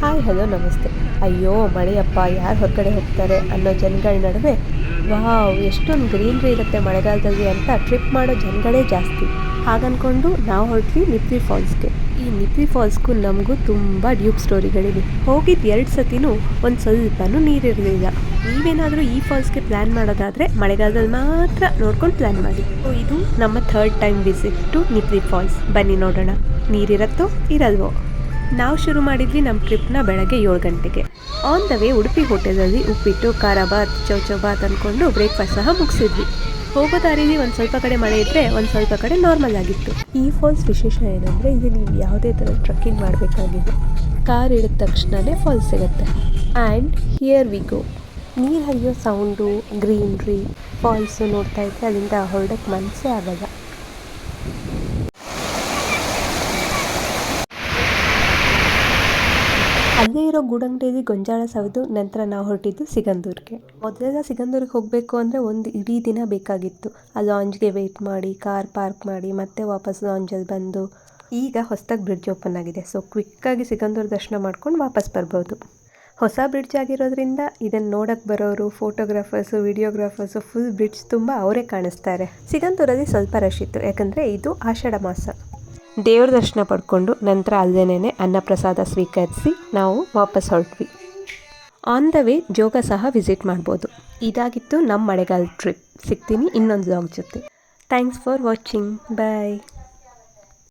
Hi, hello, ನಮಸ್ತೆ. ಅಯ್ಯೋ, ಮಳೆಯಪ್ಪ, ಯಾರು ಹೊರಗಡೆ ಹೋಗ್ತಾರೆ ಅನ್ನೋ ಜನಗಳ ನಡುವೆ, ವಾವ್, ಎಷ್ಟೊಂದು ಗ್ರೀನ್ರಿ ಇರುತ್ತೆ ಮಳೆಗಾಲದಲ್ಲಿ ಅಂತ ಟ್ರಿಪ್ ಮಾಡೋ ಜನಗಳೇ ಜಾಸ್ತಿ. ಹಾಗನ್ಕೊಂಡು ನಾವು ಹೊರಟ್ವಿ ನಿಪ್ಪಿ ಫಾಲ್ಸ್ಗೆ. ಈ ನಿಪ್ಪಿ ಫಾಲ್ಸ್ಗೂ ನಮಗೂ ತುಂಬ ಡ್ಯೂಬ್ ಸ್ಟೋರಿಗಳಿವೆ. ಹೋಗಿದ್ದು ಎರಡು ಸತಿನೂ ಒಂದು ಸ್ವಲ್ಪನೂ ನೀರಿರಲಿಲ್ಲ. ನೀವೇನಾದರೂ ಈ ಫಾಲ್ಸ್ಗೆ ಪ್ಲ್ಯಾನ್ ಮಾಡೋದಾದರೆ ಮಳೆಗಾಲದಲ್ಲಿ ಮಾತ್ರ ನೋಡ್ಕೊಂಡು ಪ್ಲ್ಯಾನ್ ಮಾಡಿ. ಇದು ನಮ್ಮ third time visit to Nippi falls. ಬನ್ನಿ ನೋಡೋಣ. ನೀರಿರತ್ತೋ, ಇರಲ್ವೋ? ನಾವು ಶುರು ಮಾಡಿದ್ವಿ ನಮ್ಮ ಟ್ರಿಪ್ನ ಬೆಳಗ್ಗೆ ಏಳು ಗಂಟೆಗೆ. ಆನ್ ದ ವೇ ಉಡುಪಿ ಹೋಟೆಲಲ್ಲಿ ಉಪ್ಪಿಟ್ಟು ಖಾರಾಬಾತ್ ಚೌಚೌಬಾತ್ ಅಂದ್ಕೊಂಡು ಬ್ರೇಕ್ಫಾಸ್ಟ್ ಸಹ ಮುಗಿಸಿದ್ವಿ. ಹೋಗೋ ದಾರಿಲಿ ಒಂದು ಸ್ವಲ್ಪ ಕಡೆ ಮಳೆ ಇದ್ದರೆ ಒಂದು ಸ್ವಲ್ಪ ಕಡೆ ನಾರ್ಮಲ್ ಆಗಿತ್ತು. ಈ ಫಾಲ್ಸ್ ವಿಶೇಷ ಏನಂದರೆ ಇಲ್ಲಿ ನೀವು ಯಾವುದೇ ಥರ ಟ್ರಕ್ಕಿಂಗ್ ಮಾಡಬೇಕಾಗಿದೆ. ಕಾರ್ ಇಳಿದ ತಕ್ಷಣವೇ ಫಾಲ್ಸ್ ಸಿಗುತ್ತೆ. ಆ್ಯಂಡ್ ಹಿಯರ್ ವಿ ಗೋ ನೀರು ಹರಿಯೋ ಸೌಂಡು ಗ್ರೀನ್ರಿ ಫಾಲ್ಸು ನೋಡ್ತಾ ಇದ್ದರೆ ಅಲ್ಲಿಂದ ಹೊರಡಕ್ಕೆ ಮನಸ್ಸೇ ಆಗಲ್ಲ. ಅಲ್ಲೇ ಇರೋ ಗೂಡಂಗಡಿಯಲ್ಲಿ ಗೊಂಜಾಳ ಸವಿದು, ನಂತರ ನಾವು ಹೊರಟಿದ್ದು ಸಿಗಂದೂರಿಗೆ. ಮೊದಲೆಲ್ಲ ಸಿಗಂದೂರಿಗೆ ಹೋಗಬೇಕು ಅಂದರೆ ಒಂದು ಇಡೀ ದಿನ ಬೇಕಾಗಿತ್ತು. ಆ ಲಾಂಜ್ಗೆ ವೆಯ್ಟ್ ಮಾಡಿ ಕಾರ್ ಪಾರ್ಕ್ ಮಾಡಿ, ಮತ್ತೆ ವಾಪಸ್ ಲಾಂಜಲ್ಲಿ ಬಂದು. ಈಗ ಹೊಸದಾಗಿ ಬ್ರಿಡ್ಜ್ ಓಪನ್ ಆಗಿದೆ. ಸೊ ಕ್ವಿಕ್ಕಾಗಿ ಸಿಗಂದೂರು ದರ್ಶನ ಮಾಡ್ಕೊಂಡು ವಾಪಸ್ ಬರ್ಬೋದು. ಹೊಸ ಬ್ರಿಡ್ಜ್ ಆಗಿರೋದ್ರಿಂದ ಇದನ್ನು ನೋಡಕ್ಕೆ ಬರೋರು ಫೋಟೋಗ್ರಾಫರ್ಸು ವಿಡಿಯೋಗ್ರಾಫರ್ಸು ಫುಲ್ ಬ್ರಿಡ್ಜ್ ತುಂಬ ಅವರೇ ಕಾಣಿಸ್ತಾರೆ. ಸಿಗಂದೂರಲ್ಲಿ ಸ್ವಲ್ಪ ರಶ್ ಇತ್ತು. ಯಾಕಂದರೆ ಇದು ಆಷಾಢ ಮಾಸ. ದೇವ್ರ ದರ್ಶನ ಪಡ್ಕೊಂಡು ನಂತರ ಅಲ್ಲದೇನೆ ಅನ್ನಪ್ರಸಾದ ಸ್ವೀಕರಿಸಿ ನಾವು ವಾಪಸ್ ಹೊರಟ್ವಿ. ಆನ್ ದ ವೇ ಜೋಗ ಸಹ ವಿಸಿಟ್ ಮಾಡ್ಬೋದು. ಇದಾಗಿತ್ತು ನಮ್ಮ ಮಳೆಗಾಲ ಟ್ರಿಪ್ ಸಿಗ್ತೀನಿ ಇನ್ನೊಂದು ಲಾಗ್ ಜೊತೆ. Thanks for watching bye